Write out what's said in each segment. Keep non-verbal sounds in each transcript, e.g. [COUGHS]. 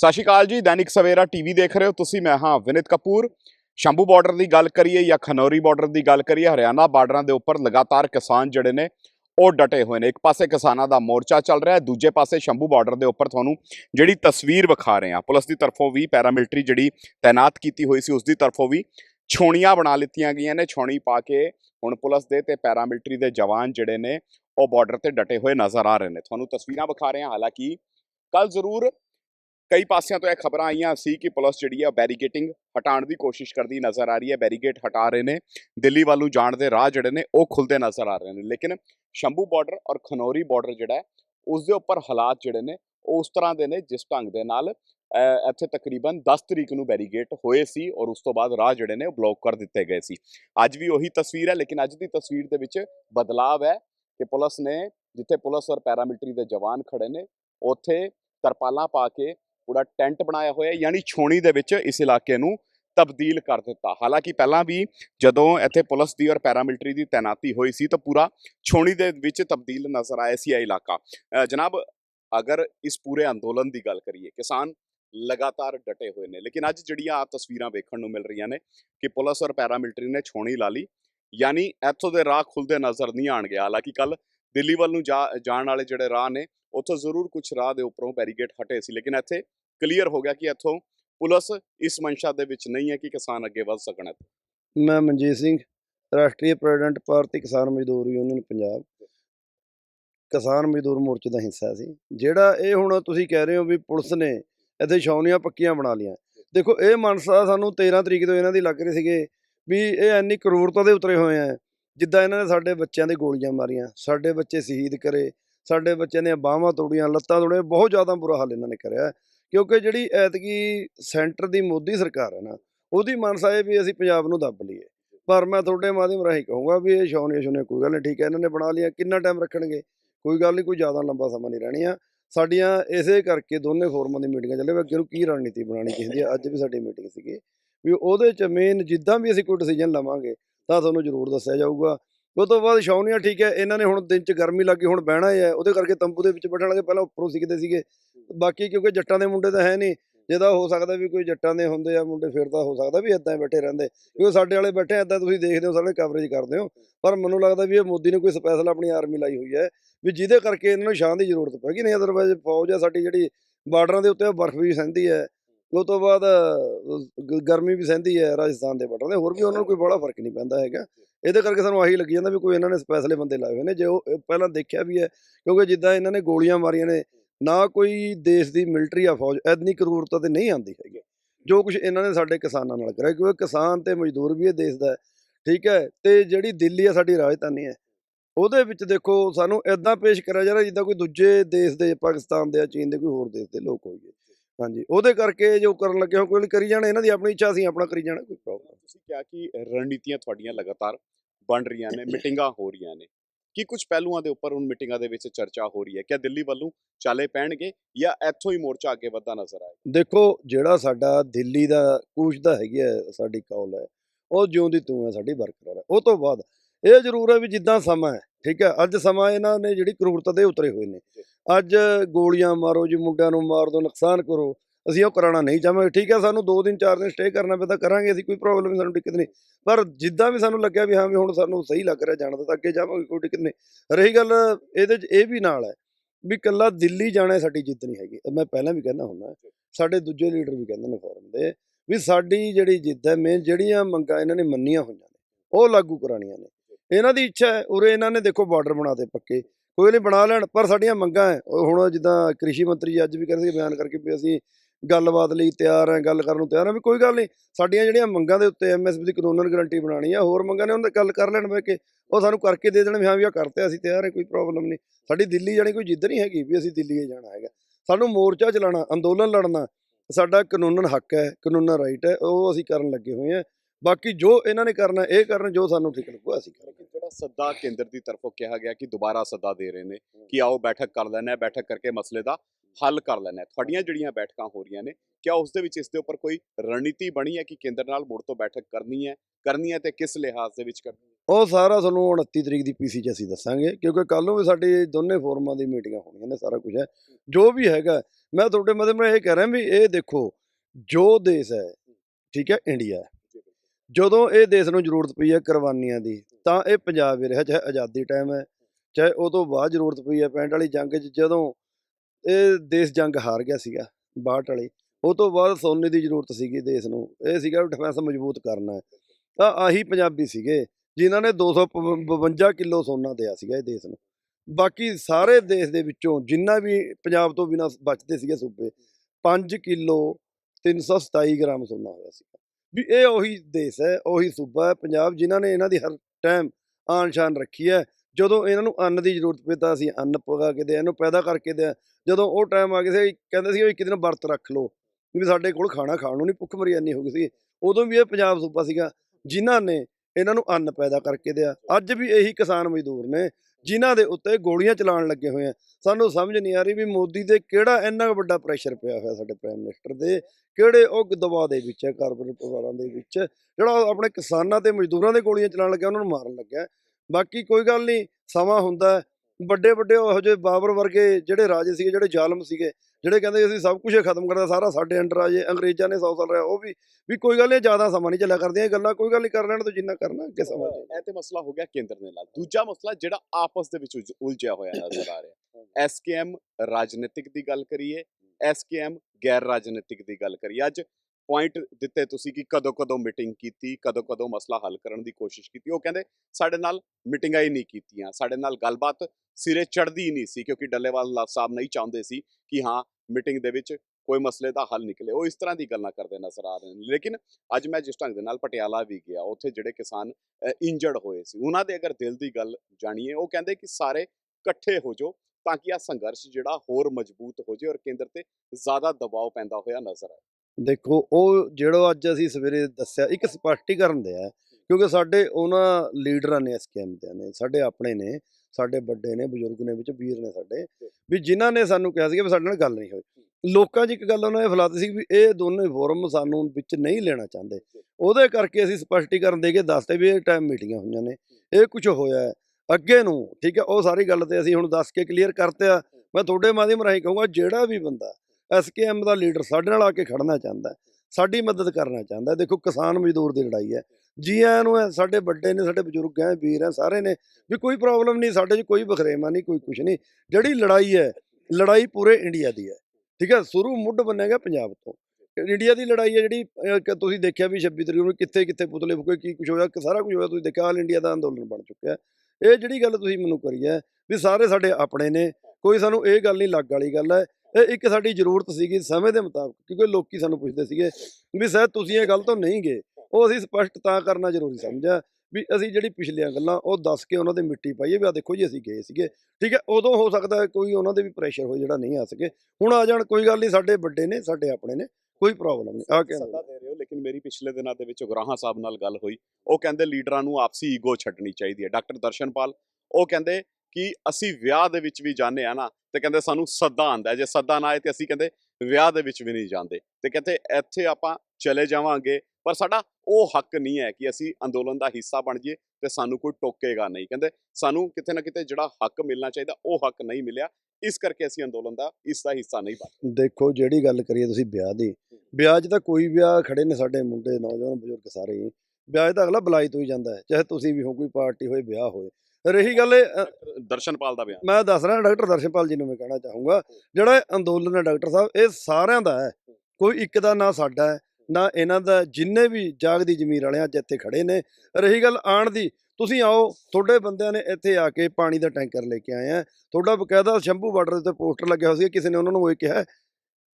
ਸਤਿ ਸ਼੍ਰੀ ਅਕਾਲ ਜੀ, ਦੈਨਿਕ ਸਵੇਰਾ ਟੀਵੀ ਦੇਖ ਰਹੇ ਹੋ ਤੁਸੀਂ, ਮੈਂ ਹਾਂ ਵਿਨਿਤ ਕਪੂਰ। ਸ਼ੰਭੂ ਬਾਰਡਰ ਦੀ ਗੱਲ ਕਰੀਏ ਜਾਂ ਖਨੌਰੀ ਬਾਰਡਰ ਦੀ ਗੱਲ ਕਰੀਏ, ਹਰਿਆਣਾ ਬਾਰਡਰਾਂ ਦੇ ਉੱਪਰ ਲਗਾਤਾਰ ਕਿਸਾਨ ਜਿਹੜੇ ਨੇ, ਉਹ ਡਟੇ ਹੋਏ ਨੇ। ਇੱਕ ਪਾਸੇ ਕਿਸਾਨਾਂ ਦਾ ਮੋਰਚਾ ਚੱਲ ਰਿਹਾ ਹੈ, ਦੂਜੇ ਪਾਸੇ ਸ਼ੰਭੂ ਬਾਰਡਰ ਦੇ ਉੱਪਰ ਤੁਹਾਨੂੰ ਜਿਹੜੀ ਤਸਵੀਰ ਵਿਖਾ ਰਹੇ ਹਾਂ। ਪੁਲਿਸ ਦੀ ਤਰਫੋਂ ਵੀ ਪੈਰਾਮਿਲਟਰੀ ਜਿਹੜੀ ਤਾਇਨਾਤ ਕੀਤੀ ਹੋਈ ਸੀ, ਉਸ ਦੀ ਤਰਫੋਂ ਵੀ ਛੋਣੀਆਂ ਬਣਾ ਲਿੱਤੀਆਂ ਗਈਆਂ ਨੇ ਛੋਣੀ ਪਾ ਕੇ ਹੁਣ ਪੁਲਿਸ ਦੇ ਤੇ ਪੈਰਾਮਿਲਟਰੀ ਦੇ ਜਵਾਨ ਜਿਹੜੇ ਨੇ, ਉਹ ਬਾਰਡਰ ਤੇ ਡਟੇ ਹੋਏ ਨਜ਼ਰ ਆ ਰਹੇ ਨੇ। ਤੁਹਾਨੂੰ ਤਸਵੀਰਾਂ ਵਿਖਾ ਰਹੇ ਹਾਂ, ਹਾਲਾਂਕਿ ਕੱਲ ਜ਼ਰੂਰ ਕਈ ਪਾਸਿਆਂ ਤੋਂ ਇਹ ਖਬਰਾਂ ਆਈਆਂ ਸੀ ਕਿ ਪੁਲਿਸ ਜਿਹੜੀ ਆ ਬੈਰੀਕੇਟਿੰਗ ਹਟਾਉਣ ਦੀ ਕੋਸ਼ਿਸ਼ ਕਰਦੀ ਨਜ਼ਰ ਆ ਰਹੀ ਹੈ। ਬੈਰੀਕੇਡ ਹਟਾ ਰਹੇ ਨੇ। ਦਿੱਲੀ ਵੱਲ ਨੂੰ ਜਾਣ ਦੇ ਰਾਹ ਜਿਹੜੇ ਨੇ ਉਹ ਖੁੱਲਦੇ ਨਜ਼ਰ ਆ ਰਹੇ ਨੇ। ਲੇਕਿਨ ਸ਼ੰਭੂ ਬਾਰਡਰ ਔਰ ਖਨੌਰੀ ਬਾਰਡਰ ਜਿਹੜਾ ਉਸ ਦੇ ਉੱਪਰ ਹਾਲਾਤ ਜਿਹੜੇ ਨੇ ਉਹ ਉਸ ਤਰ੍ਹਾਂ ਦੇ ਨੇ ਜਿਸ ਢੰਗ ਦੇ ਨਾਲ ਇੱਥੇ ਤਕਰੀਬਨ 10 ਤਰੀਕ ਨੂੰ ਬੈਰੀਗੇਟ ਹੋਏ ਸੀ ਔਰ ਉਸ ਤੋਂ ਬਾਅਦ ਰਾਹ ਜਿਹੜੇ ਨੇ ਉਹ ਬਲੌਕ ਕਰ ਦਿੱਤੇ ਗਏ ਸੀ। ਅੱਜ ਵੀ ਉਹੀ ਤਸਵੀਰ ਹੈ, ਲੇਕਿਨ ਅੱਜ ਦੀ ਤਸਵੀਰ ਦੇ ਵਿੱਚ ਬਦਲਾਵ ਹੈ ਕਿ ਪੁਲਿਸ ਨੇ, ਜਿੱਥੇ ਪੁਲਿਸ ਔਰ ਪੈਰਾਮਿਲਟਰੀ ਦੇ ਜਵਾਨ ਖੜੇ ਨੇ, ਉੱਥੇ ਤਰਪਾਲਾਂ ਪਾ ਕੇ ਪੂਰਾ ਟੈਂਟ ਬਣਾਇਆ ਹੋਇਆ ਯਾਨੀ ਛੋਣੀ ਦੇ ਵਿੱਚ ਇਸ ਇਲਾਕੇ ਨੂੰ ਤਬਦੀਲ ਕਰ ਦਿੱਤਾ। ਹਾਲਾਂਕਿ ਪਹਿਲਾਂ ਵੀ ਜਦੋਂ ਇੱਥੇ ਪੁਲਿਸ ਦੀ ਔਰ ਪੈਰਾਮਿਲਟਰੀ ਦੀ ਤਾਇਨਾਤੀ ਹੋਈ ਸੀ ਤਾਂ ਪੂਰਾ ਛੋਣੀ ਦੇ ਵਿੱਚ ਤਬਦੀਲ ਨਜ਼ਰ ਆਇਆ ਸੀ ਇਹ ਇਲਾਕਾ। ਜਨਾਬ, ਅਗਰ ਇਸ ਪੂਰੇ ਅੰਦੋਲਨ ਦੀ ਗੱਲ ਕਰੀਏ, ਕਿਸਾਨ ਲਗਾਤਾਰ ਡਟੇ ਹੋਏ ਨੇ, ਲੇਕਿਨ ਅੱਜ ਜਿਹੜੀਆਂ ਆ ਤਸਵੀਰਾਂ ਵੇਖਣ ਨੂੰ ਮਿਲ ਰਹੀਆਂ ਨੇ ਕਿ ਪੁਲਿਸ ਔਰ ਪੈਰਾਮਿਲਟਰੀ ਨੇ ਛੋਣੀ ਲਾ ਲਈ, ਯਾਨੀ ਇੱਥੋਂ ਦੇ ਰਾਹ ਖੁੱਲਦੇ ਨਜ਼ਰ ਨਹੀਂ ਆਣਗੇ ਹਾਲਾਂਕਿ ਕੱਲ ਦਿੱਲੀ ਵੱਲ ਨੂੰ ਜਾ, ਜਾਣ ਵਾਲੇ ਜਿਹੜੇ ਰਾਹ ਨੇ, ਉੱਥੋਂ ਜ਼ਰੂਰ ਕੁਝ ਰਾਹ ਦੇ ਉੱਪਰੋਂ ਬੈਰੀਗੇਟ ਹਟੇ ਸੀ, ਲੇਕਿਨ ਇੱਥੇ ਕਲੀਅਰ ਹੋ ਗਿਆ ਕਿ ਇੱਥੋਂ ਪੁਲਿਸ ਇਸ ਮਨਸ਼ਾ ਦੇ ਵਿੱਚ ਨਹੀਂ ਹੈ ਕਿ ਕਿਸਾਨ ਅੱਗੇ ਵੱਧ ਸਕਣ ਮੈਂ ਮਨਜੀਤ ਸਿੰਘ, ਰਾਸ਼ਟਰੀ ਪ੍ਰੈਜ਼ੀਡੈਂਟ ਭਾਰਤੀ ਕਿਸਾਨ ਮਜ਼ਦੂਰ ਯੂਨੀਅਨ ਪੰਜਾਬ। ਕਿਸਾਨ ਮਜ਼ਦੂਰ ਮੋਰਚੇ ਦਾ ਹਿੱਸਾ ਸੀ। ਜਿਹੜਾ ਇਹ ਹੁਣ ਤੁਸੀਂ ਕਹਿ ਰਹੇ ਹੋ ਵੀ ਪੁਲਿਸ ਨੇ ਇੱਥੇ ਛਾਉਣੀਆਂ ਪੱਕੀਆਂ ਬਣਾ ਲੀਆਂ ਦੇਖੋ, ਇਹ ਮਨਸਾ ਸਾਨੂੰ 13 ਤਰੀਕ ਤੋਂ ਇਹਨਾਂ ਦੀ ਲੱਗ ਰਹੀ ਸੀਗੇ ਵੀ ਇਹ ਇੰਨੀ ਕਰੂਰਤਾ ਦੇ ਉਤਰੇ ਹੋਏ ਆ। ਜਿੱਦਾਂ ਇਹਨਾਂ ਨੇ ਸਾਡੇ ਬੱਚਿਆਂ ਦੇ ਗੋਲੀਆਂ ਮਾਰੀਆਂ, ਸਾਡੇ ਬੱਚੇ ਸ਼ਹੀਦ ਕਰੇ, ਸਾਡੇ ਬੱਚਿਆਂ ਦੀਆਂ ਬਾਹਾਂ ਤੋੜੀਆਂ, ਲੱਤਾਂ ਤੋੜੀਆਂ, ਬਹੁਤ ਜ਼ਿਆਦਾ ਬੁਰਾ ਹਾਲ ਇਹਨਾਂ ਨੇ ਕਰਿਆ। ਕਿਉਂਕਿ ਜਿਹੜੀ ਐਤਕੀ ਸੈਂਟਰ ਦੀ ਮੋਦੀ ਸਰਕਾਰ ਹੈ ਨਾ, ਉਹਦੀ ਮਨਸਾ ਇਹ ਵੀ ਅਸੀਂ ਪੰਜਾਬ ਨੂੰ ਦੱਬ ਲਈਏ। ਪਰ ਮੈਂ ਤੁਹਾਡੇ ਮਾਧਿਅਮ ਰਾਹੀਂ ਕਹੂੰਗਾ ਵੀ ਇਹ ਛਾਉਣੀਆਂ ਛਾਉਣੀਆਂ ਕੋਈ ਗੱਲ ਨਹੀਂ, ਠੀਕ ਹੈ, ਇਹਨਾਂ ਨੇ ਬਣਾ ਲਿਆ ਕਿੰਨਾ ਟਾਈਮ ਰੱਖਣਗੇ? ਕੋਈ ਗੱਲ ਨਹੀਂ, ਕੋਈ ਜ਼ਿਆਦਾ ਲੰਬਾ ਸਮਾਂ ਨਹੀਂ ਰਹਿਣੀਆਂ। ਸਾਡੀਆਂ ਇਸੇ ਕਰਕੇ ਦੋਨੇ ਫੋਰਮਾਂ ਦੀ ਮੀਟਿੰਗਾਂ ਚੱਲੇ ਵੀ ਅੱਗੇ ਕੀ ਰਣਨੀਤੀ ਬਣਾਉਣੀ ਚਾਹੀਦੀ ਹੈ ਅੱਜ ਵੀ ਸਾਡੀ ਮੀਟਿੰਗ ਸੀਗੀ ਵੀ ਉਹਦੇ ਚ ਮੇਨ ਜਿੱਦਾਂ ਵੀ ਅਸੀਂ ਕੋਈ ਡਿਸੀਜਨ ਲਵਾਂਗੇ, ਤਾਂ ਤੁਹਾਨੂੰ ਜ਼ਰੂਰ ਦੱਸਿਆ ਜਾਊਗਾ। ਉਹ ਤੋਂ ਬਾਅਦ ਛਾਉਣੀਆਂ, ਠੀਕ ਹੈ, ਇਹਨਾਂ ਨੇ ਹੁਣ ਦਿਨ ਚ ਗਰਮੀ ਲੱਗੀ, ਹੁਣ ਬਹਿਣਾ ਹੀ ਹੈ, ਉਹਦੇ ਕਰਕੇ ਤੰਬੂ ਦੇ ਵਿੱਚ ਬੈਠਣ ਲੱਗੇ, ਪਹਿਲਾਂ ਉੱਪਰੋਂ ਸਿੱਖਦੇ ਸੀਗੇ। ਬਾਕੀ ਕਿਉਂਕਿ ਜੱਟਾਂ ਦੇ ਮੁੰਡੇ ਤਾਂ ਹੈ ਨਹੀਂ ਜਿਹਦਾ ਹੋ ਸਕਦਾ ਵੀ ਕੋਈ ਜੱਟਾਂ ਦੇ ਹੁੰਦੇ ਆ ਮੁੰਡੇ, ਫਿਰ ਤਾਂ ਹੋ ਸਕਦਾ ਵੀ ਇਦਾਂ ਹੀ ਬੈਠੇ ਰਹਿੰਦੇ। ਕਿਉਂਕਿ ਸਾਡੇ ਵਾਲੇ ਬੈਠੇ ਇਦਾਂ ਤੁਸੀਂ ਦੇਖਦੇ ਹੋ ਸਾਰੇ ਕਵਰੇਜ ਕਰਦੇ ਹੋ। ਪਰ ਮੈਨੂੰ ਲੱਗਦਾ ਵੀ ਇਹ ਮੋਦੀ ਨੇ ਕੋਈ ਸਪੈਸ਼ਲ ਆਪਣੀ ਆਰਮੀ ਲਾਈ ਹੋਈ ਹੈ, ਵੀ ਜਿਹਦੇ ਕਰਕੇ ਇਹਨਾਂ ਨੂੰ ਸ਼ਾਨ ਦੀ ਜ਼ਰੂਰਤ ਪੈ ਗਈ, ਨਹੀਂ ਅਦਰਵਾਇਜ਼ ਫੌਜ ਆ ਸਾਡੀ ਜਿਹੜੀ ਬਾਰਡਰਾਂ ਦੇ ਉੱਤੇ ਬਰਫ਼ ਵੀ ਸਹਿੰਦੀ ਹੈ, ਉਹ ਤੋਂ ਬਾਅਦ ਗ- ਗਰਮੀ ਵੀ ਸਹਿੰਦੀ ਹੈ ਰਾਜਸਥਾਨ ਦੇ ਬਾਰਡਰਾਂ ਦੇ, ਹੋਰ ਵੀ ਉਹਨਾਂ ਨੂੰ ਕੋਈ ਬੜਾ ਫ਼ਰਕ ਨਹੀਂ ਪੈਂਦਾ ਹੈਗਾ। ਇਹਦੇ ਕਰਕੇ ਸਾਨੂੰ ਆਹੀ ਲੱਗੀ ਜਾਂਦਾ ਵੀ ਕੋਈ ਇਹਨਾਂ ਨੇ ਸਪੈਸਲੇ ਬੰਦੇ ਲਾਏ ਹੋਏ ਨੇ, ਜੇ ਉਹ ਪਹਿਲਾਂ ਦੇਖਿਆ ਵੀ ਹੈ, ਕਿਉਂਕਿ ਜਿੱਦਾਂ ਇਹਨਾਂ ਨੇ ਗੋਲੀਆਂ ਮਾਰੀਆਂ ਨੇ ਨਾ ਕੋਈ ਦੇਸ਼ ਦੀ ਮਿਲਟਰੀ ਆ ਫੌਜ ਐਦਨੀ ਕਰੂਰਤਾ ਤੇ ਨਹੀਂ ਆਉਂਦੀ ਹੈਗੀ। ਜੋ ਕੁਝ ਇਹਨਾਂ ਨੇ ਸਾਡੇ ਕਿਸਾਨਾਂ ਨਾਲ ਕਰਿਆ ਕਿਉਂਕਿ ਕਿਸਾਨ ਤੇ ਮਜ਼ਦੂਰ ਵੀ ਇਹ ਦੇਸ਼ ਦਾ ਠੀਕ ਹੈ? ਤੇ ਜਿਹੜੀ ਦਿੱਲੀ ਆ ਸਾਡੀ ਰਾਜਧਾਨੀ ਹੈ ਉਹਦੇ ਵਿੱਚ ਦੇਖੋ ਸਾਨੂੰ ਇਦਾਂ ਪੇਸ਼ ਕਰਿਆ ਜਾ ਰਿਹਾ ਜਿੱਦਾਂ ਕੋਈ ਦੂਜੇ ਦੇਸ਼ ਦੇ ਪਾਕਿਸਤਾਨ ਦੇ ਆ ਚੀਨ ਦੇ ਕੋਈ ਹੋਰ ਦੇਸ਼ ਦੇ ਲੋਕ ਹੋਈਏ ਹਾਂਜੀ ਉਹਦੇ ਕਰਕੇ ਜੋ ਕਰਨ ਲੱਗੇ ਹੋ ਕੋਈ ਕਰੀ ਜਾਣ ਇਹਨਾਂ ਦੀ ਆਪਣੀ ਇੱਛਾ ਸੀ ਆਪਣਾ ਕਰੀ ਜਾਣਾ ਕੋਈ ਪ੍ਰੋਬਲਮ ਤੁਸੀਂ ਕਿਹਾ ਕਿ ਰਣਨੀਤੀਆਂ ਤੁਹਾਡੀਆਂ ਲਗਾਤਾਰ ਬਣ ਰਹੀਆਂ ਨੇ ਮੀਟਿੰਗਾਂ ਹੋ ਰਹੀਆਂ ਨੇ। ਕੀ ਕੁਝ ਪਹਿਲੂਆਂ ਦੇ ਉੱਪਰ ਹੁਣ ਮੀਟਿੰਗਾਂ ਦੇ ਵਿੱਚ ਚਰਚਾ ਹੋ ਰਹੀ ਹੈ? ਕਿ ਦਿੱਲੀ ਵੱਲੋਂ ਚਾਲੇ ਪੈਣਗੇ ਜਾਂ ਇੱਥੋਂ ਹੀ ਮੋਰਚਾ ਅੱਗੇ ਵੱਧਦਾ ਨਜ਼ਰ ਆਏ ਦੇਖੋ ਜਿਹੜਾ ਸਾਡਾ ਦਿੱਲੀ ਦਾ ਕੂਚ ਦਾ ਹੈਗੀ ਹੈ ਸਾਡੀ ਕੌਲ ਹੈ ਉਹ ਜਿਉਂਦੀ ਤੂੰ ਹੈ ਸਾਡੀ ਬਰਕਰਾਰ ਹੈ। ਉਹ ਤੋਂ ਬਾਅਦ ਇਹ ਜ਼ਰੂਰ ਹੈ ਵੀ ਜਿੱਦਾਂ ਸਮਾਂ ਹੈ ਠੀਕ ਹੈ ਅੱਜ ਸਮਾਂ ਇਹਨਾਂ ਨੇ ਜਿਹੜੀ ਕਰੂਰਤਾ ਦੇ ਉਤਰੇ ਹੋਏ ਨੇ। ਅੱਜ ਗੋਲੀਆਂ ਮਾਰੋ ਜੀ ਮੁੰਡਿਆਂ ਨੂੰ ਮਾਰ ਦੋ ਨੁਕਸਾਨ ਕਰੋ ਅਸੀਂ ਉਹ ਕਰਾਉਣਾ ਨਹੀਂ ਚਾਹਾਂਗੇ ਠੀਕ ਹੈ, ਸਾਨੂੰ 2 ਦਿਨ 4 ਦਿਨ ਸਟੇ ਕਰਨਾ ਪਏ ਤਾਂ ਕਰਾਂਗੇ, ਅਸੀਂ ਕੋਈ ਪ੍ਰੋਬਲਮ ਨਹੀਂ, ਸਾਨੂੰ ਦਿੱਕਤ ਨਹੀਂ। ਪਰ ਜਿੱਦਾਂ ਵੀ ਸਾਨੂੰ ਲੱਗਿਆ ਵੀ ਹਾਂ, ਵੀ ਹੁਣ ਸਾਨੂੰ ਸਹੀ ਲੱਗ ਰਿਹਾ ਜਾਣ ਦਾ, ਤਾਂ ਅੱਗੇ ਜਾਵਾਂਗੇ, ਕੋਈ ਦਿੱਕਤ ਨਹੀਂ। ਰਹੀ ਗੱਲ ਇਹਦੇ 'ਚ, ਇਹ ਵੀ ਨਾਲ ਹੈ ਵੀ ਕੱਲਾ ਦਿੱਲੀ ਜਾਣਾ ਸਾਡੀ ਜਿੱਤ ਨਹੀਂ ਹੈਗੀ। ਮੈਂ ਪਹਿਲਾਂ ਵੀ ਕਹਿੰਦਾ ਹੁੰਦਾ, ਸਾਡੇ ਦੂਜੇ ਲੀਡਰ ਵੀ ਕਹਿੰਦੇ ਨੇ ਫੋਰਮ ਦੇ ਵੀ ਸਾਡੀ ਜਿਹੜੀ ਜਿੱਦ ਹੈ ਮੇਨ ਜਿਹੜੀਆਂ ਮੰਗਾਂ ਇਹਨਾਂ ਨੇ ਮੰਨੀਆਂ ਹੋਈਆਂ ਨੇ, ਉਹ ਲਾਗੂ ਕਰਾਣੀਆਂ ਨੇ। ਇਹਨਾਂ ਦੀ ਇੱਛਾ ਹੈ, ਉਰੇ ਇਹਨਾਂ ਨੇ ਦੇਖੋ ਬਾਰਡਰ ਬਣਾਤੇ ਪੱਕੇ, ਕੋਈ ਨਹੀਂ ਬਣਾ ਲੈਣ, ਪਰ ਸਾਡੀਆਂ ਮੰਗਾਂ ਹੈ। ਉਹ ਹੁਣ ਜਿੱਦਾਂ ਕ੍ਰਿਸ਼ੀ ਮੰਤਰੀ ਜੀ ਅੱਜ ਵੀ ਕਹਿੰਦੇ ਸੀ, ਬਿਆਨ ਕਰਕੇ ਵੀ ਅਸੀਂ ਗੱਲਬਾਤ ਲਈ ਤਿਆਰ ਹੈ ਗੱਲ ਕਰਨ ਨੂੰ ਤਿਆਰ ਹੈ ਵੀ ਕੋਈ ਗੱਲ ਨਹੀਂ, ਸਾਡੀਆਂ ਜਿਹੜੀਆਂ ਮੰਗਾਂ ਦੇ ਉੱਤੇ ਐਮਐਸਪੀ ਦੀ ਕਾਨੂੰਨ ਗਾਰੰਟੀ ਬਣਾਣੀ ਆ, ਹੋਰ ਮੰਗਾਂ ਨੇ ਉਹਨਾਂ ਗੱਲ ਕਰ ਲੈਣ ਬੈ ਕੇ, ਉਹ ਸਾਨੂੰ ਕਰਕੇ ਦੇ ਦੇਣ ਵੀ ਹਾਂ ਵੀ ਆ ਕਰਤੇ, ਅਸੀਂ ਤਿਆਰ ਹੈ ਕੋਈ ਪ੍ਰੋਬਲਮ ਨਹੀਂ। ਸਾਡੀ ਦਿੱਲੀ ਜਾਣੀ ਕੋਈ ਜਿੱਦ ਨਹੀਂ ਹੈਗੀ ਵੀ ਅਸੀਂ ਦਿੱਲੀ ਜਾਣਾ ਹੈਗਾ। ਸਾਨੂੰ ਮੋਰਚਾ ਚਲਾਉਣਾ, ਅੰਦੋਲਨ ਲੜਨਾ, ਸਾਡਾ ਕਾਨੂੰਨ ਹੱਕ ਹੈ ਕਾਨੂੰਨ ਰਾਈਟ ਹੈ, ਉਹ ਅਸੀਂ ਕਰਨ ਲੱਗੇ ਹੋਏ ਹਾਂ ਬਾਕੀ ਜੋ ਇਹਨਾਂ ਨੇ ਕਰਨਾ, ਇਹ ਕਰਨ, ਜੋ ਸਾਨੂੰ ਠੀਕ ਲੱਗੂ ਅਸੀਂ ਕਰਾਂਗੇ। ਜਿਹੜਾ ਸੱਦਾ ਕੇਂਦਰ ਦੀ ਤਰਫੋਂ ਕਿਹਾ ਗਿਆ ਕਿ ਦੁਬਾਰਾ ਸੱਦਾ ਦੇ ਰਹੇ ਨੇ ਕਿ ਆਓ ਬੈਠਕ ਕਰ ਲੈਣਾ ਬੈਠਕ ਕਰਕੇ ਮਸਲੇ ਦਾ ਹੱਲ ਕਰ ਲੈਣਾ ਤੁਹਾਡੀਆਂ ਜਿਹੜੀਆਂ ਬੈਠਕਾਂ ਹੋ ਰਹੀਆਂ ਨੇ ਕਿਆ ਉਸ ਦੇ ਵਿੱਚ ਇਸ ਦੇ ਉੱਪਰ ਕੋਈ ਰਣਨੀਤੀ ਬਣੀ ਹੈ ਕਿ ਕੇਂਦਰ ਨਾਲ ਮੁੜ ਤੋਂ ਬੈਠਕ ਕਰਨੀ ਹੈ ਕਰਨੀ ਹੈ ਤੇ ਕਿਸ ਲਿਹਾਜ਼ ਦੇ ਵਿੱਚ ਕਰਨੀ ਹੈ? ਉਹ ਸਾਰਾ ਤੁਹਾਨੂੰ 29 ਤਰੀਕ ਦੀ ਪੀਸੀ 'ਚ ਅਸੀਂ ਦੱਸਾਂਗੇ ਕਿਉਂਕਿ ਕੱਲ ਨੂੰ ਵੀ ਸਾਡੀ ਦੋਨੇ ਫੋਰਮਾਂ ਦੀ ਮੀਟਿੰਗਾਂ ਹੋਣੀਆਂ ਨੇ ਸਾਰਾ ਕੁਝ ਹੈ। ਜੋ ਵੀ ਹੈਗਾ ਮੈਂ ਤੁਹਾਡੇ ਮਦਦ ਮੈਂ ਇਹ ਕਹਿ ਰਿਹਾ ਵੀ ਇਹ ਦੇਖੋ ਜੋ ਦੇਸ਼ ਹੈ ਠੀਕ ਹੈ ਇੰਡੀਆ ਜਦੋਂ ਇਹ ਦੇਸ਼ ਨੂੰ ਜ਼ਰੂਰਤ ਪਈ ਹੈ ਕੁਰਬਾਨੀਆਂ ਦੀ ਤਾਂ ਇਹ ਪੰਜਾਬ ਹੀ ਰਿਹਾ ਚਾਹੇ ਆਜ਼ਾਦੀ ਟਾਈਮ ਹੈ ਚਾਹੇ ਉਹ ਤੋਂ ਬਾਅਦ ਜ਼ਰੂਰਤ ਪਈ ਹੈ 65 ਵਾਲੀ ਜੰਗ 'ਚ ਜਦੋਂ ਇਹ ਦੇਸ਼ ਜੰਗ ਹਾਰ ਗਿਆ ਸੀਗਾ 62 ਵਾਲੀ। ਉਹ ਤੋਂ ਬਾਅਦ ਸੋਨੇ ਦੀ ਜ਼ਰੂਰਤ ਸੀਗੀ ਦੇਸ਼ ਨੂੰ। ਇਹ ਸੀਗਾ ਡਿਫੈਂਸ ਮਜ਼ਬੂਤ ਕਰਨਾ ਹੈ। ਤਾਂ ਆਹੀ ਪੰਜਾਬੀ ਸੀਗੇ, ਜਿਨ੍ਹਾਂ ਨੇ 252 ਕਿਲੋ ਸੋਨਾ ਦਿਆ ਸੀਗਾ ਇਹ ਦੇਸ਼ ਨੂੰ। ਬਾਕੀ ਸਾਰੇ ਦੇਸ਼ ਦੇ ਵਿੱਚੋਂ ਜਿੰਨਾ ਵੀ ਪੰਜਾਬ ਤੋਂ ਬਿਨਾਂ ਬਚਦੇ ਸੀਗੇ ਸੂਬੇ 5 ਕਿਲੋ 327 ਗ੍ਰਾਮ ਸੋਨਾ ਹੋਇਆ ਸੀ ਵੀ ਇਹ ਉਹੀ ਦੇਸ਼ ਹੈ, ਉਹੀ ਸੂਬਾ ਹੈ, ਪੰਜਾਬ ਜਿਨ੍ਹਾਂ ਨੇ ਇਹਨਾਂ ਦੀ ਹਰ ਟਾਈਮ ਆਨ ਸ਼ਾਨ ਰੱਖੀ ਹੈ ਜਦੋਂ ਇਹਨਾਂ ਨੂੰ ਅੰਨ ਦੀ ਜ਼ਰੂਰਤ ਪਈ ਤਾਂ ਅਸੀਂ ਅੰਨ ਪਗਾ ਕੇ ਦੇ ਇਹਨੂੰ ਪੈਦਾ ਕਰਕੇ ਦੇ ਜਦੋਂ ਉਹ ਟਾਈਮ ਆ ਗਿਆ ਸੀ, ਕਹਿੰਦੇ ਸੀ ਵੀ ਇੱਕ ਦਿਨ ਵਰਤ ਰੱਖ ਲਓ, ਵੀ ਸਾਡੇ ਕੋਲ ਖਾਣਾ ਖਾਣ ਨੂੰ ਨਹੀਂ ਭੁੱਖ ਮਰੀ ਇੰਨੀ ਹੋ ਗਈ ਸੀ। ਉਦੋਂ ਵੀ ਇਹ ਪੰਜਾਬ ਸੂਬਾ ਸੀਗਾ, ਜਿਨ੍ਹਾਂ ਨੇ ਇਹਨਾਂ ਨੂੰ ਅੰਨ ਪੈਦਾ ਕਰਕੇ ਦਿਆ। ਅੱਜ ਵੀ ਇਹੀ ਕਿਸਾਨ ਮਜ਼ਦੂਰ ਨੇ, ਜਿਨ੍ਹਾਂ ਦੇ ਉੱਤੇ ਗੋਲੀਆਂ ਚਲਾਉਣ ਲੱਗੇ ਹੋਏ ਆ। ਸਾਨੂੰ ਸਮਝ ਨਹੀਂ ਆ ਰਹੀ ਵੀ ਮੋਦੀ ਦੇ ਕਿਹੜਾ ਇੰਨਾ ਕੁ ਵੱਡਾ ਪ੍ਰੈਸ਼ਰ ਪਿਆ ਹੋਇਆ ਸਾਡੇ ਪ੍ਰਾਈਮ ਮਿਨਿਸਟਰ ਦੇ, ਕਿਹੜੇ ਉਹ ਦਬਾਅ ਦੇ ਵਿੱਚ ਹੈ ਕਾਰਪੋਰੇਟ ਪਰਿਵਾਰਾਂ ਦੇ ਵਿੱਚ, ਜਿਹੜਾ ਉਹ ਆਪਣੇ ਕਿਸਾਨਾਂ ਤੇ ਮਜ਼ਦੂਰਾਂ ਦੇ ਗੋਲੀਆਂ ਚਲਾਉਣ ਲੱਗਿਆ, ਉਹਨਾਂ ਨੂੰ ਮਾਰਨ ਲੱਗਿਆ। ਬਾਕੀ ਕੋਈ ਗੱਲ ਨਹੀਂ ਸਮਾਂ ਹੁੰਦਾ। ਵੱਡੇ ਵੱਡੇ ਉਹੋ ਜਿਹੇ ਬਾਬਰ ਵਰਗੇ ਜਿਹੜੇ ਰਾਜੇ ਸੀਗੇ ਜਿਹੜੇ ਜ਼ਾਲਮ ਸੀਗੇ ਜਿਹੜੇ ਕਹਿੰਦੇ ਅਸੀਂ ਸਭ ਕੁਝ ਖਤਮ ਕਰਦਾ ਸਾਰਾ ਸਾਡੇ ਅੰਡਰ ਆ ਜੇ ਅੰਗਰੇਜ਼ਾਂ ਨੇ 100 ਸਾਲ ਰਿਹਾ ਉਹ ਵੀ ਵੀ ਕੋਈ ਗੱਲ ਨਹੀਂ ਜ਼ਿਆਦਾ ਸਮਾਂ ਨਹੀਂ ਚੱਲਿਆ ਕਰਦੀਆਂ ਇਹ ਗੱਲਾਂ ਕੋਈ ਗੱਲ ਨਹੀਂ ਕਰ ਲੈਣ ਤੋਂ ਜਿੰਨਾ ਕਰਨਾ ਅੱਗੇ ਸਮਾਂ। ਇਹ ਤੇ ਮਸਲਾ ਹੋ ਗਿਆ ਕੇਂਦਰ ਦੇ ਨਾਲ ਦੂਜਾ ਮਸਲਾ ਜਿਹੜਾ ਆਪਸ ਦੇ ਵਿੱਚ ਉਲਝ- ਉਲਝਿਆ ਹੋਇਆ [COUGHS] ਨਜ਼ਰ ਆ ਰਿਹਾ ਐਸਕੇਐਮ ਰਾਜਨੀਤਿਕ ਦੀ ਗੱਲ ਕਰੀਏ ਐਸਕੇਐਮ ਗੈਰ ਰਾਜਨੀਤਿਕ ਦੀ ਗੱਲ ਕਰੀਏ ਅੱਜ ਪੁਆਇੰਟ ਦਿੱਤੇ ਤੁਸੀਂ ਕਿ ਕਦੋਂ ਕਦੋਂ ਮੀਟਿੰਗ ਕੀਤੀ, ਕਦੋਂ ਕਦੋਂ ਮਸਲਾ ਹੱਲ ਕਰਨ ਦੀ ਕੋਸ਼ਿਸ਼ ਕੀਤੀ। ਉਹ ਕਹਿੰਦੇ ਸਾਡੇ ਨਾਲ ਮੀਟਿੰਗਾਂ ਹੀ ਨਹੀਂ ਕੀਤੀਆਂ, ਸਾਡੇ ਨਾਲ ਗੱਲਬਾਤ ਸਿਰੇ ਚੜਦੀ ਨਹੀਂ ਸੀ ਕਿਉਂਕਿ ਡੱਲੇਵਾਲ ਲਾ- ਸਾਹਿਬ ਨਹੀਂ ਚਾਹੁੰਦੇ ਸੀ ਕਿ ਹਾਂ ਮੀਟਿੰਗ ਦੇ ਵਿੱਚ ਕੋਈ ਮਸਲੇ ਦਾ ਹੱਲ ਨਿਕਲੇ। ਉਹ ਇਸ ਤਰ੍ਹਾਂ ਦੀ ਗੱਲਾਂ ਕਰਦੇ ਨਜ਼ਰ ਆ ਰਹੇ ਨੇ। ਲੇਕਿਨ ਅੱਜ ਮੈਂ ਜਿਸ ਢੰਗ ਦੇ ਨਾਲ ਪਟਿਆਲਾ ਵੀ ਗਿਆ, ਉੱਥੇ ਜਿਹੜੇ ਕਿਸਾਨ ਇੰਜਰਡ ਹੋਏ ਸੀ, ਉਹਨਾਂ ਦੇ ਅਗਰ ਦਿਲ ਦੀ ਗੱਲ ਜਾਣੀਏ, ਉਹ ਕਹਿੰਦੇ ਕਿ ਸਾਰੇ ਇਕੱਠੇ ਹੋ ਜਾਓ ਤਾਂ ਕਿ ਆ ਸੰਘਰਸ਼ ਜਿਹੜਾ ਹੋਰ ਮਜ਼ਬੂਤ ਹੋ ਜਾਏ ਔਰ ਕੇਂਦਰ ਤੇ ਜ਼ਿਆਦਾ ਦਬਾਅ ਪੈਂਦਾ ਹੋਇਆ ਨਜ਼ਰ ਆਏ। ਦੇਖੋ ਉਹ ਜਿਹੜਾ ਅੱਜ ਅਸੀਂ ਸਵੇਰੇ ਦੱਸਿਆ ਇੱਕ ਸਪਸ਼ਟੀਕਰਨ ਦਿਆ ਕਿਉਂਕਿ ਸਾਡੇ ਉਹਨਾਂ ਲੀਡਰਾਂ ਨੇ ਐਸਕੇਐਮ ਦੇ ਨੇ ਸਾਡੇ ਆਪਣੇ ਨੇ ਸਾਡੇ ਵੱਡੇ ਨੇ ਬਜ਼ੁਰਗ ਨੇ ਵਿੱਚ ਵੀਰ ਨੇ ਸਾਡੇ ਵੀ ਜਿਨ੍ਹਾਂ ਨੇ ਸਾਨੂੰ ਕਿਹਾ ਸੀ ਵੀ ਸਾਡੇ ਨਾਲ ਗੱਲ ਨਹੀਂ ਹੋਈ। ਲੋਕਾਂ 'ਚ ਇੱਕ ਗੱਲ ਉਹਨਾਂ ਨੇ ਫੈਲਾਤੀ ਸੀ ਵੀ ਇਹ ਦੋਨੇ ਫੋਰਮ ਸਾਨੂੰ ਵਿੱਚ ਨਹੀਂ ਲੈਣਾ ਚਾਹੁੰਦੇ। ਉਹਦੇ ਕਰਕੇ ਅਸੀਂ ਸਪਸ਼ਟੀਕਰਨ ਦੇ ਕੇ ਦੱਸਦੇ ਵੀ ਇਹ ਟਾਈਮ ਮੀਟਿੰਗਾਂ ਹੋਈਆਂ ਨੇ ਇਹ ਕੁਝ ਹੋਇਆ ਹੈ। ਅੱਗੇ ਨੂੰ ਠੀਕ ਹੈ ਉਹ ਸਾਰੀ ਗੱਲ ਤੇ ਅਸੀਂ ਹੁਣ ਦੱਸ ਕੇ ਕਲੀਅਰ ਕਰਤੇ ਆ। ਮੈਂ ਤੁਹਾਡੇ ਮਾਧਿਅਮ ਰਾਹੀਂ ਕਹੂੰਗਾ ਜਿਹੜਾ ਵੀ ਬੰਦਾ ਐਸਕੇਐਮ ਦਾ ਲੀਡਰ ਸਾਡੇ ਨਾਲ ਆ ਕੇ ਖੜਨਾ ਚਾਹੁੰਦਾ ਸਾਡੀ ਮਦਦ ਕਰਨਾ ਚਾਹੁੰਦਾ ਦੇਖੋ, ਕਿਸਾਨ ਮਜ਼ਦੂਰ ਦੀ ਲੜਾਈ ਹੈ। ਜੀ ਆਇਆਂ ਨੂੰ ਹੈ, ਸਾਡੇ ਵੱਡੇ ਨੇ, ਸਾਡੇ ਬਜ਼ੁਰਗ ਹੈ, ਵੀਰ ਹੈ, ਸਾਰੇ ਨੇ, ਵੀ ਕੋਈ ਪ੍ਰੋਬਲਮ ਨਹੀਂ, ਸਾਡੇ 'ਚ ਕੋਈ ਬਖਰੇਵਾ ਨਹੀਂ, ਕੋਈ ਕੁਝ ਨਹੀਂ। ਜਿਹੜੀ ਲੜਾਈ ਹੈ, ਲੜਾਈ ਪੂਰੇ ਇੰਡੀਆ ਦੀ ਹੈ। ਠੀਕ ਹੈ, ਸ਼ੁਰੂ ਮੁੱਢ ਬੰਨੇਗਾ ਪੰਜਾਬ ਤੋਂ। ਇੰਡੀਆ ਦੀ ਲੜਾਈ ਹੈ ਜਿਹੜੀ ਤੁਸੀਂ ਦੇਖਿਆ ਵੀ 26 ਤਰੀਕ ਨੂੰ ਕਿੱਥੇ ਕਿੱਥੇ ਪੁਤਲੇ ਫੁਕੇ, ਕੀ ਕੁਝ ਹੋਇਆ ਸਾਰਾ ਕੁਝ ਹੋਇਆ, ਤੁਸੀਂ ਦੇਖਿਆ, ਆਲ ਇੰਡੀਆ ਦਾ ਅੰਦੋਲਨ ਬਣ ਚੁੱਕਿਆ ਇਹ ਜਿਹੜੀ ਗੱਲ ਤੁਸੀਂ ਮੈਨੂੰ ਕਰੀ ਹੈ, ਵੀ ਸਾਰੇ ਸਾਡੇ ਆਪਣੇ ਨੇ, ਕੋਈ ਸਾਨੂੰ ਇਹ ਗੱਲ ਨਹੀਂ ਲੱਗ ਵਾਲੀ ਗੱਲ ਹੈ ਇਹ ਇੱਕ ਸਾਡੀ ਜ਼ਰੂਰਤ ਸੀਗੀ ਸਮੇਂ ਦੇ ਮੁਤਾਬਕ, ਕਿਉਂਕਿ ਲੋਕੀ ਸਾਨੂੰ ਪੁੱਛਦੇ ਸੀਗੇ ਵੀ ਸਰ ਤੁਸੀਂ ਇਹ ਗੱਲ ਤੋਂ ਨਹੀਂ ਗਏ, ਉਹ ਅਸੀਂ ਸਪਸ਼ਟ ਤਾਂ ਕਰਨਾ ਜ਼ਰੂਰੀ ਸਮਝਿਆ ਵੀ ਅਸੀਂ ਜਿਹੜੀ ਪਿਛਲੀਆਂ ਗੱਲਾਂ ਉਹ ਦੱਸ ਕੇ ਉਹਨਾਂ ਦੇ ਮਿੱਟੀ ਪਾਈਏ ਵੀ ਆ ਦੇਖੋ ਜੀ ਅਸੀਂ ਗਏ ਸੀਗੇ, ਠੀਕ ਹੈ, ਉਦੋਂ ਹੋ ਸਕਦਾ ਕੋਈ ਉਹਨਾਂ ਦੇ ਵੀ ਪ੍ਰੈਸ਼ਰ ਹੋਏ ਜਿਹੜਾ ਨਹੀਂ ਆ ਸਕੇ, ਹੁਣ ਆ ਜਾਣ ਕੋਈ ਗੱਲ ਨਹੀਂ, ਸਾਡੇ ਵੱਡੇ ਨੇ, ਸਾਡੇ ਆਪਣੇ ਨੇ, ਕੋਈ ਪ੍ਰੋਬਲਮ ਨਹੀਂ ਆ ਕੇ ਦੇ ਰਹੇ ਹੋ, ਲੇਕਿਨ ਮੇਰੀ ਪਿਛਲੇ ਦਿਨਾਂ ਦੇ ਵਿੱਚ ਉਗਰਾਹਾਂ ਸਾਹਿਬ ਨਾਲ ਗੱਲ ਹੋਈ, ਉਹ ਕਹਿੰਦੇ ਲੀਡਰਾਂ ਨੂੰ ਆਪਸੀ ਈਗੋ ਛੱਡਣੀ ਚਾਹੀਦੀ ਹੈ, ਡਾਕਟਰ ਦਰਸ਼ਨਪਾਲ, ਉਹ ਕਹਿੰਦੇ ਕਿ ਅਸੀਂ ਵਿਆਹ ਦੇ ਵਿੱਚ ਵੀ ਜਾਂਦੇ ਆ ਨਾ ਤੇ ਕਹਿੰਦੇ ਸਾਨੂੰ ਸੱਦਾ ਆਂਦਾ ਜੇ ਸੱਦਾ ਨਾ ਆਏ ਤੇ ਅਸੀਂ ਕਹਿੰਦੇ ਵਿਆਹ ਦੇ ਵਿੱਚ ਵੀ ਨਹੀਂ ਜਾਂਦੇ। ਤੇ ਕਹਿੰਦੇ ਇੱਥੇ ਆਪਾਂ ਚਲੇ ਜਾਵਾਂਗੇ ਪਰ ਸਾਡਾ ਉਹ ਹੱਕ ਨਹੀਂ ਹੈ ਕਿ ਅਸੀਂ ਅੰਦੋਲਨ ਦਾ ਹਿੱਸਾ ਬਣ ਜਾਈਏ ਤੇ ਸਾਨੂੰ ਕੋਈ ਟੋਕੇਗਾ ਨਹੀਂ। ਕਹਿੰਦੇ ਸਾਨੂੰ ਕਿਤੇ ਨਾ ਕਿਤੇ ਜਿਹੜਾ ਹੱਕ ਮਿਲਣਾ ਚਾਹੀਦਾ ਉਹ ਹੱਕ ਨਹੀਂ ਮਿਲਿਆ। ਇਸ ਕਰਕੇ ਅਸੀਂ ਅੰਦੋਲਨ ਦਾ ਇਸ ਦਾ ਹਿੱਸਾ ਨਹੀਂ ਬਣ ਦੇਖੋ ਜਿਹੜੀ ਗੱਲ ਕਰੀਏ ਤੁਸੀਂ ਵਿਆਹ ਦੀ ਵਿਆਹ 'ਚ ਤਾਂ ਕੋਈ ਵਿਆਹ ਖੜੇ ਨੇ ਸਾਡੇ ਮੁੰਡੇ ਨੌਜਵਾਨ ਬਜ਼ੁਰਗ ਸਾਰੇ। ਵਿਆਹ ਤਾਂ ਅਗਲਾ ਬੁਲਾਈ ਤੋਂ ਹੀ ਜਾਂਦਾ ਹੈ ਚਾਹੇ ਤੁਸੀਂ ਵੀ ਹੋ ਕੋਈ ਪਾਰਟੀ ਹੋਏ ਵਿਆਹ ਹੋਏ। ਰਹੀ ਗੱਲ ਇਹ ਦਰਸ਼ਨਪਾਲ ਦਾ ਬਿਆਨ। ਮੈਂ ਦੱਸ ਰਿਹਾ ਡਾਕਟਰ ਦਰਸ਼ਨਪਾਲ ਜੀ ਨੂੰ ਮੈਂ ਕਹਿਣਾ ਚਾਹੂੰਗਾ ਜਿਹੜਾ ਇਹ ਅੰਦੋਲਨ ਹੈ ਡਾਕਟਰ ਸਾਹਿਬ ਇਹ ਸਾਰਿਆਂ ਦਾ ਹੈ। ਕੋਈ ਇੱਕ ਦਾ ਨਾ ਸਾਡਾ ਹੈ ਨਾ ਇਹਨਾਂ ਦਾ ਜਿੰਨੇ ਵੀ ਜਾਗਦੀ ਜ਼ਮੀਰ ਵਾਲਿਆਂ ਇੱਥੇ ਖੜੇ ਨੇ ਰਹੀ ਗੱਲ ਆਣ ਦੀ ਤੁਸੀਂ ਆਓ ਤੁਹਾਡੇ ਬੰਦਿਆਂ ਨੇ ਇੱਥੇ ਆ ਕੇ ਪਾਣੀ ਦਾ ਟੈਂਕਰ ਲੈ ਕੇ ਆਏ ਆ। ਤੁਹਾਡਾ ਬਕਾਇਦਾ ਸ਼ੰਭੂ ਬਾਰਡਰ ਦੇ ਉੱਤੇ ਪੋਸਟਰ ਲੱਗਿਆ ਹੋਇਆ ਸੀ ਕਿਸੇ ਨੇ ਉਹਨਾਂ ਨੂੰ ਇਹ ਕਿਹਾ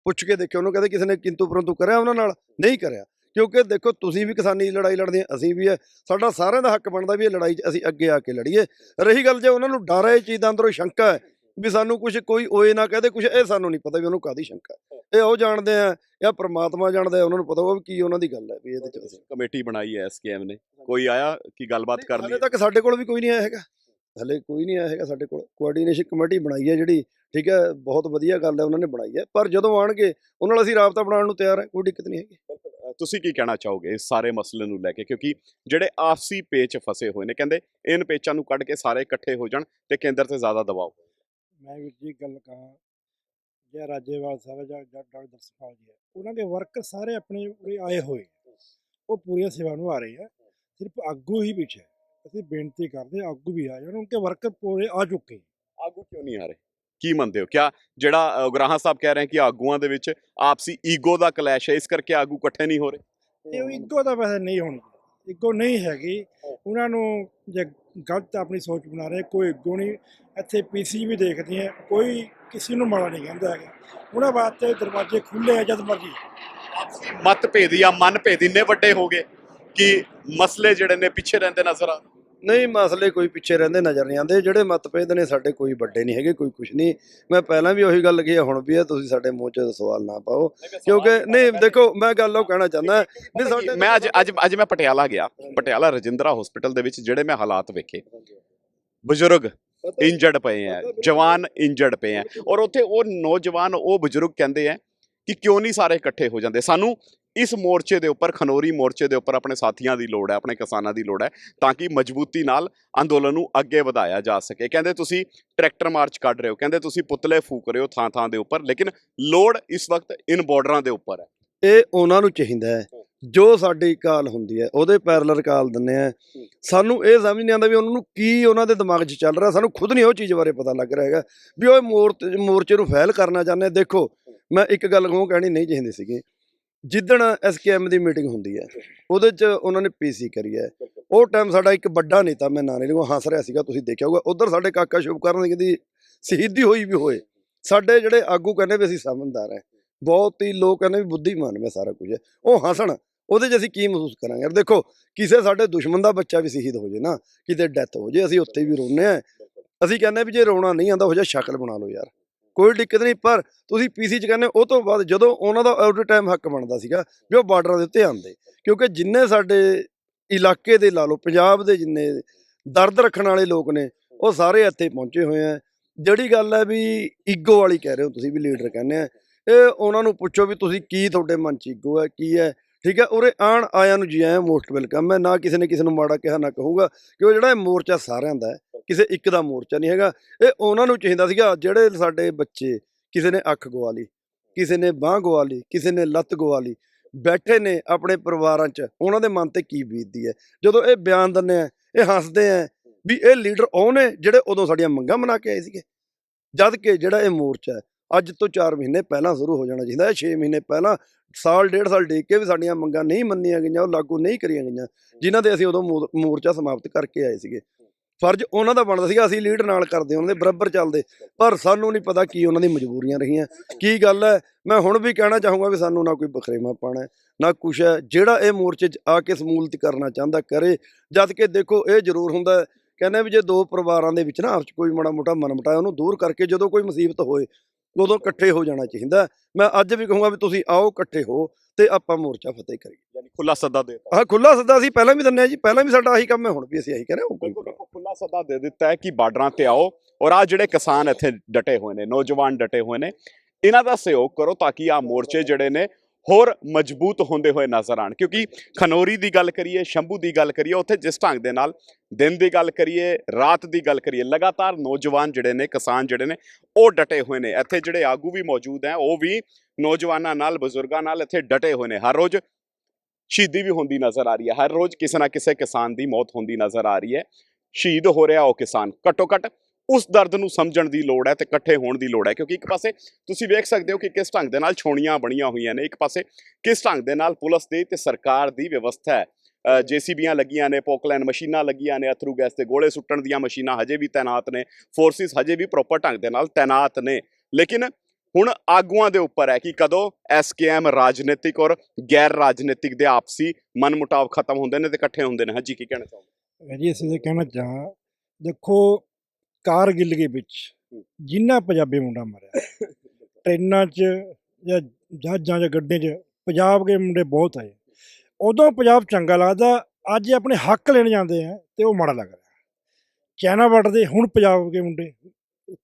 ਪੁੱਛ ਕੇ ਦੇਖਿਓ ਉਹਨੂੰ ਕਹਿੰਦੇ ਕਿਸੇ ਨੇ ਕਿੰਤੂ ਪਰੰਤੂ ਕਰਿਆ ਉਹਨਾਂ ਨਾਲ? ਨਹੀਂ ਕਰਿਆ। ਕਿਉਂਕਿ ਦੇਖੋ ਤੁਸੀਂ ਵੀ ਕਿਸਾਨੀ ਦੀ ਲੜਾਈ ਲੜਦੇ ਆ ਅਸੀਂ ਵੀ ਹੈ ਸਾਡਾ ਸਾਰਿਆਂ ਦਾ ਹੱਕ ਬਣਦਾ ਵੀ ਇਹ ਲੜਾਈ 'ਚ ਅਸੀਂ ਅੱਗੇ ਆ ਕੇ ਲੜੀਏ। ਰਹੀ ਗੱਲ ਜੇ ਉਹਨਾਂ ਨੂੰ ਡਰ ਹੈ ਇਹ ਚੀਜ਼ ਦਾ ਅੰਦਰੋਂ ਸ਼ੰਕਾ ਹੈ ਵੀ ਸਾਨੂੰ ਕੁਝ ਕੋਈ ਓਏ ਨਾ ਕਹਦੇ ਕੁਝ ਇਹ ਸਾਨੂੰ ਨਹੀਂ ਪਤਾ ਵੀ ਉਹਨੂੰ ਕਾਦੀ ਸ਼ੰਕਾ ਇਹ ਉਹ ਜਾਣਦੇ ਆ ਜਾਂ ਪ੍ਰਮਾਤਮਾ ਜਾਣਦਾ ਹੈ, ਉਹਨਾਂ ਨੂੰ ਪਤਾ ਵੀ ਕੀ ਉਹਨਾਂ ਦੀ ਗੱਲ ਹੈ ਵੀ ਇਹਦੇ 'ਚ ਕਮੇਟੀ ਬਣਾਈ ਹੈ ਐਸਕੇਐਮ ਨੇ। ਕੋਈ ਆਇਆ ਕਿ ਗੱਲਬਾਤ ਕਰ ਲਈ ਹਲੇ ਤੱਕ ਸਾਡੇ ਕੋਲ ਵੀ ਕੋਈ ਨਹੀਂ ਆਇਆ ਹੈਗਾ। ਹਲੇ ਕੋਈ ਨਹੀਂ ਆਇਆ ਹੈਗਾ ਸਾਡੇ ਕੋਲ। ਕੋਆਰਡੀਨੇਸ਼ਨ ਕਮੇਟੀ ਬਣਾਈ ਹੈ ਜਿਹੜੀ ਠੀਕ ਹੈ ਬਹੁਤ ਵਧੀਆ ਗੱਲ ਹੈ ਉਹਨਾਂ ਨੇ ਬਣਾਈ ਹੈ। ਪਰ ਜਦੋਂ ਆਣਗੇ ਉਹਨਾਂ ਨਾਲ ਅਸੀਂ ਰਾਬਤਾ ਬਣਾਉਣ ਨੂੰ ਤਿਆਰ ਹੈ ਕੋਈ ਦਿੱਕਤ ਨਹੀਂ ਹੈਗੀ। ਤੁਸੀਂ ਕੀ ਕਹਿਣਾ ਚਾਹੋਗੇ ਇਸ ਸਾਰੇ ਮਸਲੇ ਨੂੰ ਲੈ ਕੇ ਕਿਉਂਕਿ ਜਿਹੜੇ ਆਪਸੀ ਪੇਚ ਫਸੇ ਹੋਏ ਨੇ ਕਹਿੰਦੇ ਇਨ ਪੇਚਾਂ ਨੂੰ ਕੱਢ ਕੇ ਸਾਰੇ ਇਕੱਠੇ ਹੋ ਜਾਣ ਤੇ ਕੇਂਦਰ ਤੇ ਜ਼ਿਆਦਾ ਦਬਾਅ ਮੈਂ ਵੀਰ ਜੀ ਗੱਲ ਕਹਾਂ ਜੇ ਰਾਜੇਵਾਲ ਸਾਹਿਬ ਜਾਂ ਡਾਕਟਰ ਸਪਾਲ ਜੀ ਹੈ ਉਹਨਾਂ ਦੇ ਵਰਕਰ ਸਾਰੇ ਆਪਣੇ ਉਰੇ ਆਏ ਹੋਏ। ਉਹ ਪੂਰੀਆਂ ਸੇਵਾ ਨੂੰ ਆ ਰਹੇ ਹੈ ਸਿਰਫ ਆਗੂ ਹੀ ਪਿੱਛੇ। ਅਸੀਂ ਬੇਨਤੀ ਕਰਦੇ ਆਗੂ ਵੀ ਆ ਜਾਣ ਉਨਕੇ ਵਰਕਰ ਪੂਰੇ ਆ ਚੁੱਕੇ। ਆਗੂ ਕਿਉਂ ਨਹੀਂ ਆ ਰਹੇ ਕੀ ਮੰਨਦੇ ਹੋ? ਕਿਆ ਜਿਹੜਾ ਉਗਰਾਹਾਂ ਸਾਹਿਬ ਕਹਿ ਰਹੇ ਹੈ ਕਿ ਆਗੂਆਂ ਦੇ ਵਿੱਚ ਆਪਸੀ ਈਗੋ ਦਾ ਕਲੈਸ਼ ਹੈ ਇਸ ਕਰਕੇ ਆਗੂ ਇਕੱਠੇ ਨਹੀਂ ਹੋ ਰਹੇ? ਇਹ ਇੱਕੋ ਦਾ ਵੈਸੇ ਨਹੀਂ ਹੋਣੀ। ਇੱਕੋ ਨਹੀਂ ਹੈਗੀ। ਉਹਨਾਂ ਨੂੰ ਜੇ ਗਲਤ ਆਪਣੀ ਸੋਚ ਬਣਾ ਰਹੇ ਕੋਈ ਇੱਗੋ ਨਹੀਂ। ਇੱਥੇ ਪੀਸੀ ਵੀ ਦੇਖਦੇ ਆ ਕੋਈ ਕਿਸੇ ਨੂੰ ਮਾੜਾ ਨਹੀਂ ਕਹਿੰਦਾ ਹੈਗਾ। ਉਹਨਾਂ ਵਾਸਤੇ ਦਰਵਾਜ਼ੇ ਖੁੱਲੇ ਆ ਜਦ ਮਰਜ਼ੀ। ਮਤਭੇਦ ਜਾਂ ਮਨਭੇਦ ਇੰਨੇ ਵੱਡੇ ਹੋ ਗਏ ਕਿ ਮਸਲੇ ਜਿਹੜੇ ਨੇ ਪਿੱਛੇ ਰਹਿੰਦੇ ਨਜ਼ਰ ਆ। ਨਹੀਂ ਮਸਲੇ ਕੋਈ ਪਿੱਛੇ ਰਹਿੰਦੇ ਨਜ਼ਰ ਨਹੀਂ ਆਉਂਦੇ। ਜਿਹੜੇ ਮਤਭੇਦ ਨੇ ਸਾਡੇ ਕੋਈ ਵੱਡੇ ਨਹੀਂ ਹੈਗੇ ਕੋਈ ਕੁਝ ਨਹੀਂ। ਮੈਂ ਪਹਿਲਾਂ ਵੀ ਉਹੀ ਗੱਲ ਕਹੀ ਹੁਣ ਵੀ ਹੈ ਤੁਸੀਂ ਸਾਡੇ ਮੂੰਹ 'ਚ ਸਵਾਲ ਨਾ ਪਾਓ। ਕਿਉਂਕਿ ਨਹੀਂ ਦੇਖੋ ਮੈਂ ਗੱਲ ਉਹ ਕਹਿਣਾ ਚਾਹੁੰਦਾ ਨਹੀਂ ਸਾਡੇ ਮੈਂ ਅੱਜ ਅੱਜ ਅੱਜ ਮੈਂ ਪਟਿਆਲਾ ਗਿਆ। ਪਟਿਆਲਾ ਰਜਿੰਦਰਾ ਹਸਪੀਟਲ ਦੇ ਵਿੱਚ ਜਿਹੜੇ ਮੈਂ ਹਾਲਾਤ ਵੇਖੇ। ਬਜ਼ੁਰਗ ਇੰਜਰਡ ਪਏ ਆ ਜਵਾਨ ਇੰਜਰਡ ਪਏ ਆ। ਔਰ ਉੱਥੇ ਉਹ ਨੌਜਵਾਨ ਉਹ ਬਜ਼ੁਰਗ ਕਹਿੰਦੇ ਆ ਕਿ ਕਿਉਂ ਨਹੀਂ ਸਾਰੇ ਇਕੱਠੇ ਹੋ ਜਾਂਦੇ? ਸਾਨੂੰ ਇਸ ਮੋਰਚੇ ਦੇ ਉੱਪਰ ਖਨੋਰੀ ਮੋਰਚੇ ਦੇ ਉੱਪਰ ਆਪਣੇ ਸਾਥੀਆਂ ਦੀ ਲੋੜ ਹੈ ਆਪਣੇ ਕਿਸਾਨਾਂ ਦੀ ਲੋੜ ਹੈ ਤਾਂ ਕਿ ਮਜ਼ਬੂਤੀ ਨਾਲ ਅੰਦੋਲਨ ਨੂੰ ਅੱਗੇ ਵਧਾਇਆ ਜਾ ਸਕੇ। ਕਹਿੰਦੇ ਤੁਸੀਂ ਟਰੈਕਟਰ ਮਾਰਚ ਕੱਢ ਰਹੇ ਹੋ ਕਹਿੰਦੇ ਤੁਸੀਂ ਪੁਤਲੇ ਫੂਕ ਰਹੇ ਹੋ ਥਾਂ ਥਾਂ ਦੇ ਉੱਪਰ ਲੇਕਿਨ ਲੋੜ ਇਸ ਵਕਤ ਇਨ ਬਾਰਡਰਾਂ ਦੇ ਉੱਪਰ ਹੈ। ਇਹ ਉਹਨਾਂ ਨੂੰ ਚਾਹੀਦਾ ਹੈ ਜੋ ਸਾਡੀ ਕਾਲ ਹੁੰਦੀ ਹੈ ਉਹਦੇ ਪੈਰਲਰ ਕਾਲ ਦਿੰਨੇ ਆ ਸਾਨੂੰ ਇਹ ਸਮਝ ਨਹੀਂ ਆਉਂਦਾ ਵੀ ਉਹਨਾਂ ਨੂੰ ਕੀ ਉਹਨਾਂ ਦੇ ਦਿਮਾਗ 'ਚ ਚੱਲ ਰਿਹਾ ਸਾਨੂੰ ਖੁਦ ਨਹੀਂ ਉਹ ਚੀਜ਼ ਬਾਰੇ ਪਤਾ ਲੱਗ ਰਿਹਾ ਹੈਗਾ ਵੀ ਉਹ ਮੋਰਚੇ ਮੋਰਚੇ ਨੂੰ ਫੈਲ ਕਰਨਾ ਚਾਹੁੰਦੇ। ਦੇਖੋ ਮੈਂ ਇੱਕ ਗੱਲ ਕਹੂੰ ਕਹਿਣੀ ਨਹੀਂ ਚਾਹੀਦੀ ਸੀਗੀ। ਜਿੱਦਣ ਐਸਕੇਐਮ ਦੀ ਮੀਟਿੰਗ ਹੁੰਦੀ ਹੈ, ਉਹਦੇ 'ਚ ਉਹਨਾਂ ਨੇ ਪੀਸੀ ਕਰੀ ਹੈ। ਉਹ ਟਾਈਮ ਸਾਡਾ ਇੱਕ ਵੱਡਾ ਨੇਤਾ, ਮੈਂ ਨਾਂ ਨਹੀਂ ਲਵਾਂ ਹੱਸ ਰਿਹਾ ਸੀਗਾ, ਤੁਸੀਂ ਦੇਖਿਆ ਹੋਊਗਾ। ਉਧਰ ਸਾਡੇ ਕਾਕਾ ਸ਼ੁਭਕਰਨ ਸਿੰਘ ਦੀ ਸ਼ਹੀਦੀ ਹੋਈ ਵੀ ਹੋਏ। ਸਾਡੇ ਜਿਹੜੇ ਆਗੂ ਕਹਿੰਦੇ ਵੀ ਅਸੀਂ ਸਮਝਦਾਰ ਹੈ। ਬਹੁਤ ਹੀ ਲੋਕ ਕਹਿੰਦੇ ਵੀ ਬੁੱਧੀਮਾਨ ਮੈਂ ਸਾਰਾ ਕੁਝ ਹੈ। ਉਹ ਹੱਸਣ, ਉਹਦੇ 'ਚ ਅਸੀਂ ਕੀ ਮਹਿਸੂਸ ਕਰਾਂਗੇ? ਯਾਰ ਦੇਖੋ, ਕਿਸੇ ਸਾਡੇ ਦੁਸ਼ਮਣ ਦਾ ਬੱਚਾ ਵੀ ਸ਼ਹੀਦ ਹੋ ਜੇ ਨਾ, ਕਿਤੇ ਡੈਥ ਹੋ ਜੇ, ਅਸੀਂ ਉੱਥੇ ਵੀ ਰੋਨੇ ਆ ਅਸੀਂ ਕਹਿੰਦੇ ਵੀ ਜੇ ਰੋਣਾ ਨਹੀਂ ਆਂਦਾ ਹੋ ਜਾ ਸ਼ਕਲ ਬਣਾ ਲਓ ਯਾਰ। ਕੋਈ ਦਿੱਕਤ ਨਹੀਂ, ਪਰ ਤੁਸੀਂ ਪੀਸੀ 'ਚ ਕਹਿੰਦੇ ਉਹ ਤੋਂ ਬਾਅਦ ਜਦੋਂ ਉਹਨਾਂ ਦਾ ਆਊਟ ਟਾਈਮ ਹੱਕ ਬਣਦਾ ਸੀਗਾ ਵੀ ਉਹ ਬਾਰਡਰਾਂ ਦੇ ਉੱਤੇ ਆਉਂਦੇ। ਕਿਉਂਕਿ ਜਿੰਨੇ ਸਾਡੇ ਇਲਾਕੇ ਦੇ ਲਾ ਲਓ, ਪੰਜਾਬ ਦੇ ਜਿੰਨੇ ਦਰਦ ਰੱਖਣ ਵਾਲੇ ਲੋਕ ਨੇ, ਉਹ ਸਾਰੇ ਇੱਥੇ ਪਹੁੰਚੇ ਹੋਏ ਆ। ਜਿਹੜੀ ਗੱਲ ਹੈ ਵੀ ਈਗੋ ਵਾਲੀ ਕਹਿ ਰਹੇ ਹੋ ਤੁਸੀਂ ਵੀ ਲੀਡਰ ਕਹਿੰਦੇ ਆ, ਇਹ ਉਹਨਾਂ ਨੂੰ ਪੁੱਛੋ ਵੀ ਤੁਸੀਂ ਕੀ ਤੁਹਾਡੇ ਮਨ 'ਚ ਈਗੋ ਹੈ, ਕੀ ਹੈ? ਠੀਕ ਹੈ, ਉਰੇ ਆਣ ਆਇਆਂ ਨੂੰ ਜੀ ਆਇਆਂ ਮੋਸਟ ਵੈਲਕਮ ਹੈ। ਨਾ ਕਿਸੇ ਨੇ ਕਿਸੇ ਨੂੰ ਮਾੜਾ ਕਿਹਾ, ਨਾ ਕਹੂਗਾ ਕਿ ਉਹ ਜਿਹੜਾ ਇਹ ਮੋਰਚਾ ਸਾਰਿਆਂ ਦਾ ਹੈ। ਕਿਸੇ ਇੱਕ ਦਾ ਮੋਰਚਾ ਨਹੀਂ ਹੈਗਾ। ਇਹ ਉਹਨਾਂ ਨੂੰ ਚਾਹੀਦਾ ਸੀਗਾ, ਜਿਹੜੇ ਸਾਡੇ ਬੱਚੇ ਕਿਸੇ ਨੇ ਅੱਖ ਗਵਾ ਲਈ, ਕਿਸੇ ਨੇ ਬਾਹ ਗਵਾ ਲਈ, ਕਿਸੇ ਨੇ ਲੱਤ ਗਵਾ ਲਈ, ਬੈਠੇ ਨੇ ਆਪਣੇ ਪਰਿਵਾਰਾਂ 'ਚ, ਉਹਨਾਂ ਦੇ ਮਨ ਤੇ ਕੀ ਬੀਤਦੀ ਹੈ? ਜਦੋਂ ਇਹ ਬਿਆਨ ਦਿੰਦੇ ਆ, ਇਹ ਹੱਸਦੇ ਆ ਵੀ ਇਹ ਲੀਡਰ ਉਹ ਨੇ ਜਿਹੜੇ ਉਦੋਂ ਸਾਡੀਆਂ ਮੰਗਾਂ ਮਨਾ ਕੇ ਆਏ ਸੀਗੇ। ਜਦ ਕਿ ਜਿਹੜਾ ਇਹ ਮੋਰਚਾ ਅੱਜ ਤੋਂ 4 ਮਹੀਨੇ ਪਹਿਲਾਂ ਸ਼ੁਰੂ ਹੋ ਜਾਣਾ ਚਾਹੀਦਾ ਇਹ 6 ਮਹੀਨੇ ਪਹਿਲਾਂ, ਸਾਲ, ਡੇਢ ਸਾਲ ਡੇਕ ਕੇ ਵੀ ਸਾਡੀਆਂ ਮੰਗਾਂ ਨਹੀਂ ਮੰਨੀਆਂ ਗਈਆਂ, ਉਹ ਲਾਗੂ ਨਹੀਂ ਕਰੀਆਂ ਗਈਆਂ, ਜਿਨ੍ਹਾਂ ਦੇ ਅਸੀਂ ਉਦੋਂ ਮੋਰ- ਮੋਰਚਾ ਸਮਾਪਤ ਕਰਕੇ ਆਏ ਸੀਗੇ। ਫਰਜ਼ ਉਹਨਾਂ ਦਾ ਬਣਦਾ ਸੀਗਾ ਅਸੀਂ ਲੀਡ ਨਾਲ ਕਰਦੇ ਉਹਨਾਂ ਦੇ ਬਰਾਬਰ ਚੱਲਦੇ। ਪਰ ਸਾਨੂੰ ਨਹੀਂ ਪਤਾ ਕੀ ਉਹਨਾਂ ਦੀ ਮਜਬੂਰੀਆਂ ਰਹੀਆਂ। ਕੀ ਗੱਲ ਹੈ? ਮੈਂ ਹੁਣ ਵੀ ਕਹਿਣਾ ਚਾਹੂੰਗਾ ਵੀ ਸਾਨੂੰ ਨਾ ਕੋਈ ਬਖਰੇਵਾ ਪਾਣਾ ਹੈ, ਨਾ ਕੁਛ ਹੈ। ਜਿਹੜਾ ਇਹ ਮੋਰਚੇ 'ਚ ਆ ਕੇ ਸਮੂਲਤ ਕਰਨਾ ਚਾਹੁੰਦਾ ਕਰੇ ਜਦ ਕਿ ਦੇਖੋ ਇਹ ਜ਼ਰੂਰ ਹੁੰਦਾ ਹੈ, ਕਹਿੰਦੇ ਵੀ ਜੇ ਦੋ ਪਰਿਵਾਰਾਂ ਦੇ ਵਿੱਚ ਨਾ ਆਪਸ 'ਚ ਕੋਈ ਮਾੜਾ ਮੋਟਾ ਮਨਮਟਾਇਆ ਉਹਨੂੰ ਦੂਰ ਕਰਕੇ ਜਦੋਂ ਕੋਈ ਮੁਸੀਬਤ ਹੋਏ ਉਦੋਂ ਇਕੱਠੇ ਹੋ ਜਾਣਾ ਚਾਹੀਦਾ ਹੈ। ਮੈਂ ਅੱਜ ਵੀ ਕਹੂੰਗਾ ਵੀ ਤੁਸੀਂ ਆਓ ਇਕੱਠੇ ਹੋ ਤੇ ਆਪਾਂ ਮੋਰਚਾ ਫਤਿਹ ਕਰੀਏ। ਯਾਨੀ ਖੁੱਲਾ ਸੱਦਾ ਦੇ ਆਹ ਖੁੱਲਾ ਸੱਦਾ ਅਸੀਂ ਪਹਿਲਾਂ ਵੀ ਦਿੰਨੇ ਆ ਜੀ ਪਹਿਲਾਂ ਵੀ ਸਾਡਾ ਆਹੀ ਕੰਮ ਹੈ ਹੁਣ ਵੀ ਅਸੀਂ ਆਹੀ ਹਾਂ ਸੱਦਾ ਦੇ ਦਿੱਤਾ ਹੈ ਕਿ ਬਾਰਡਰਾਂ ਤੇ ਆਓ ਔਰ ਆ ਜਿਹੜੇ ਕਿਸਾਨ ਇੱਥੇ ਡਟੇ ਹੋਏ ਨੇ, ਨੌਜਵਾਨ ਡਟੇ ਹੋਏ ਨੇ, ਇਹਨਾਂ ਦਾ ਸਹਿਯੋਗ ਕਰੋ ਤਾਂ ਕਿ ਆ ਮੋਰਚੇ ਜਿਹੜੇ ਨੇ ਹੋਰ ਮਜ਼ਬੂਤ ਹੁੰਦੇ ਹੋਏ ਨਜ਼ਰ ਆਣ ਕਿਉਂਕਿ ਖਨੋਰੀ ਦੀ ਗੱਲ ਕਰੀਏ, ਸ਼ੰਭੂ ਦੀ ਗੱਲ ਕਰੀਏ, ਉੱਥੇ ਜਿਸ ਢੰਗ ਦੇ ਨਾਲ ਦਿਨ ਦੀ ਗੱਲ ਕਰੀਏ, ਰਾਤ ਦੀ ਗੱਲ ਕਰੀਏ, ਲਗਾਤਾਰ ਨੌਜਵਾਨ ਜਿਹੜੇ ਨੇ, ਕਿਸਾਨ ਜਿਹੜੇ ਨੇ, ਉਹ ਡਟੇ ਹੋਏ ਨੇ। ਇੱਥੇ ਜਿਹੜੇ ਆਗੂ ਵੀ ਮੌਜੂਦ ਹੈ, ਉਹ ਵੀ ਨੌਜਵਾਨਾਂ ਨਾਲ, ਬਜ਼ੁਰਗਾਂ ਨਾਲ ਇੱਥੇ ਡਟੇ ਹੋਏ ਨੇ। ਹਰ ਰੋਜ਼ ਸ਼ਹੀਦੀ ਵੀ ਹੁੰਦੀ ਨਜ਼ਰ ਆ ਰਹੀ ਹੈ। ਹਰ ਰੋਜ਼ ਕਿਸੇ ਨਾ ਕਿਸੇ ਕਿਸਾਨ ਦੀ ਮੌਤ ਹੁੰਦੀ ਨਜ਼ਰ ਆ ਰਹੀ ਹੈ। ਸ਼ਹੀਦ ਹੋ ਰਿਹਾ ਉਹ ਕਿਸਾਨ। ਘੱਟੋ ਘੱਟ ਉਸ ਦਰਦ ਨੂੰ ਸਮਝਣ ਦੀ ਲੋੜ ਹੈ ਤੇ ਇਕੱਠੇ ਹੋਣ ਦੀ ਲੋੜ ਹੈ, ਕਿਉਂਕਿ ਇੱਕ ਪਾਸੇ ਤੁਸੀਂ ਵੇਖ ਸਕਦੇ ਹੋ ਕਿ ਕਿਸ ਢੰਗ ਦੇ ਨਾਲ ਛੋਣੀਆਂ ਬਣੀਆਂ ਹੋਈਆਂ ਨੇ, ਇੱਕ ਪਾਸੇ ਕਿਸ ਢੰਗ ਦੇ ਨਾਲ ਪੁਲਿਸ ਦੀ ਤੇ ਸਰਕਾਰ ਦੀ ਵਿਵਸਥਾ ਹੈ। ਜੀਸੀਬੀਆਂ ਲੱਗੀਆਂ ਨੇ ਪੋਕਲੈਨ ਮਸ਼ੀਨਾਂ ਲੱਗੀਆਂ ਨੇ, ਅਥਰੂ ਗੈਸ ਤੇ ਗੋਲੇ ਸੁੱਟਣ ਦੀਆਂ ਮਸ਼ੀਨਾਂ ਹਜੇ ਵੀ ਤਾਇਨਾਤ ਨੇ, ਫੋਰਸਿਸ ਹਜੇ ਵੀ ਪ੍ਰੋਪਰ ਢੰਗ ਦੇ ਨਾਲ ਤਾਇਨਾਤ ਨੇ। ਲੇਕਿਨ ਹੁਣ ਆਗੂਆਂ ਦੇ ਉੱਪਰ ਹੈ ਕਿ ਕਦੋਂ ਐਸਕੇਐਮ ਰਾਜਨੀਤਿਕ ਔਰ ਗੈਰ ਰਾਜਨੀਤਿਕ ਦੇ ਆਪਸੀ ਮਨਮੁਟਾਵ ਖਤਮ ਹੁੰਦੇ ਨੇ ਤੇ ਇਕੱਠੇ ਹੁੰਦੇ ਨੇ। ਹਾਂਜੀ, ਕੀ ਕਹਿਣਾ ਚਾਹੋਗੇ? ਜੀ ਅਸੀਂ ਤਾਂ ਕਹਿਣਾ ਚਾਹਾਂ ਦੇਖੋ ਕਾਰਗਿਲ ਦੇ ਵਿੱਚ ਜਿੰਨਾ ਪੰਜਾਬੀ ਮੁੰਡਾ ਮਰਿਆ ਟ੍ਰੇਨਾਂ 'ਚ ਜਾਂ ਜਹਾਜ਼ਾਂ 'ਚ ਗੱਡੇ 'ਚ ਪੰਜਾਬ ਦੇ ਮੁੰਡੇ ਬਹੁਤ ਆਏ। ਉਦੋਂ ਪੰਜਾਬ ਚੰਗਾ ਲੱਗਦਾ ਅੱਜ ਇਹ ਆਪਣੇ ਹੱਕ ਲੈਣ ਜਾਂਦੇ ਆ ਤੇ ਉਹ ਮਾੜਾ ਲੱਗ ਰਿਹਾ। ਚਾਈਨਾ ਬਾਰਡਰ ਦੇ ਹੁਣ ਪੰਜਾਬ ਦੇ ਮੁੰਡੇ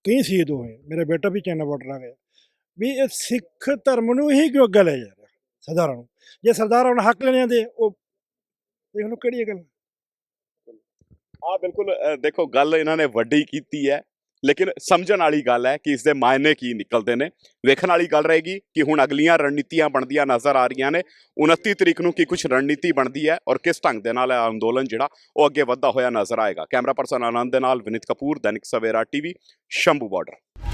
ਕਈ ਸ਼ਹੀਦ ਹੋਏ ਮੇਰਾ ਬੇਟਾ ਵੀ ਚਾਈਨਾ ਬਾਰਡਰ ਆ ਗਿਆ। ਵੀ ਇਹ ਸਿੱਖ ਧਰਮ ਨੂੰ ਹੀ ਕਿਉਂ ਅੱਗੇ ਲੈ ਜਾ ਰਿਹਾ ਸਰਦਾਰਾਂ ਨੂੰ। ਜੇ ਸਰਦਾਰਾਂ ਨੂੰ ਹੱਕ ਲੈਣੇ ਦੇ ਉਹ ਦੇਖ ਲਓ ਕਿਹੜੀ ਗੱਲ? ਆ ਬਿਲਕੁਲ ਦੇਖੋ ਗੱਲ ਇਹਨਾਂ ਨੇ ਵੱਡੀ ਕੀਤੀ ਹੈ, ਲੇਕਿਨ ਸਮਝਣ ਵਾਲੀ ਗੱਲ ਹੈ ਕਿ ਇਸ ਦੇ ਮਾਇਨੇ ਕੀ ਨਿਕਲਦੇ ਨੇ। ਵੇਖਣ ਵਾਲੀ ਗੱਲ ਰਹੇਗੀ ਕਿ ਹੁਣ ਅਗਲੀਆਂ ਰਣਨੀਤੀਆਂ ਬਣਦੀਆਂ ਨਜ਼ਰ ਆ ਰਹੀਆਂ ਨੇ। 29 ਤਰੀਕ ਨੂੰ ਕੀ ਕੁਝ ਰਣਨੀਤੀ ਬਣਦੀ ਹੈ ਔਰ ਕਿਸ ਢੰਗ ਦੇ ਨਾਲ ਇਹ ਅੰਦੋਲਨ ਜਿਹੜਾ ਉਹ ਅੱਗੇ ਵੱਧਦਾ ਹੋਇਆ ਨਜ਼ਰ ਆਏਗਾ। ਕੈਮਰਾ ਪਰਸਨ ਆਨੰਦ ਦੇ ਨਾਲ ਵਿਨੀਤ ਕਪੂਰ, ਦੈਨਿਕ ਸਵੇਰਾ ਟੀਵੀ, ਸ਼ੰਭੂ ਬਾਰਡਰ।